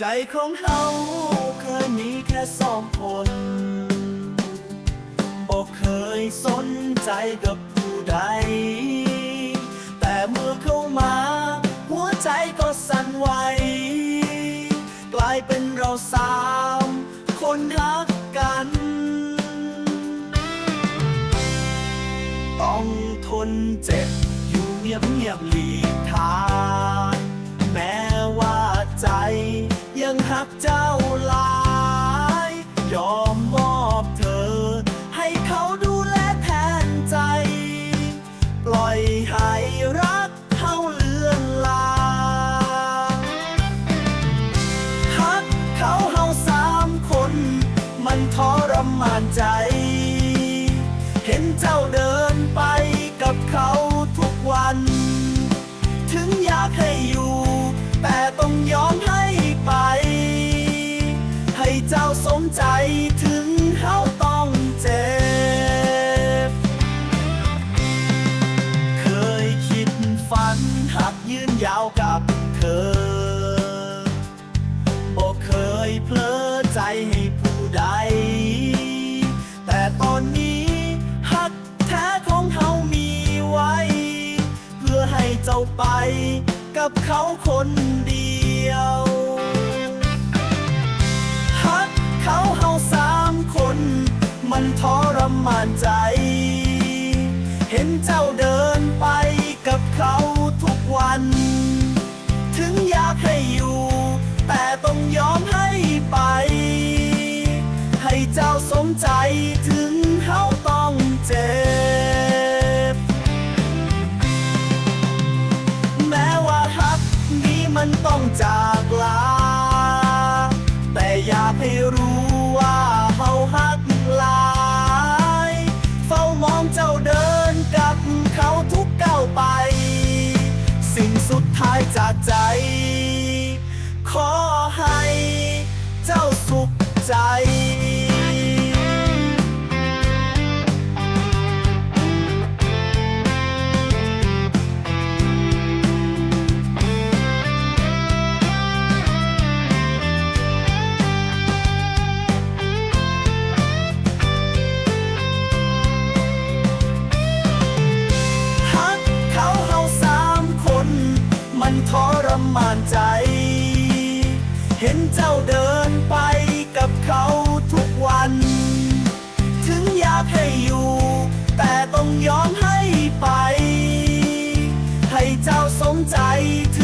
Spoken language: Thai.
ใจของเฮาเคยมีแค่สองคนบอกเคยสนใจกับผู้ใด แต่เมื่อเข้ามา หัวใจก็สั่นไหว กลายเป็นเราสาม คนรักกัน ต้องทนเจ็บ อยู่เงียบเงียบหลีกทาง หักเจ้าหลาย ยอมมอบเธอ ให้เขาดูแลแทนใจ ปล่อยให้รักเขาเลือนลางฮักเขาเฮาสามคน มันทรมานใจ เห็นเจ้าเดินไปกับเขา มใจถึงเขาต้องเจ็บ เคยคิดฝันหักยืนยาวกับเธอบอกเคยเพลอใจให้ผู้ใด แต่ตอนนี้หักแท้ของเขามีไว้ เพื่อให้เจ้าไปกับเขาคนเดียว มันทรมานใจ เห็นเจ้าเดินไปกับเขาทุกวัน ถึงอยากให้อยู่ แต่ต้องยอมให้ไป ให้เจ้าสมใจถึงเขาต้องเจ็บ แม้ว่าฮักนี้มันต้องจาก จากใจ ขอให้เจ้าสุขใจ ถึงอยากให้อยู่ แต่ต้องยอมให้ไป ให้เจ้าสมใจถึ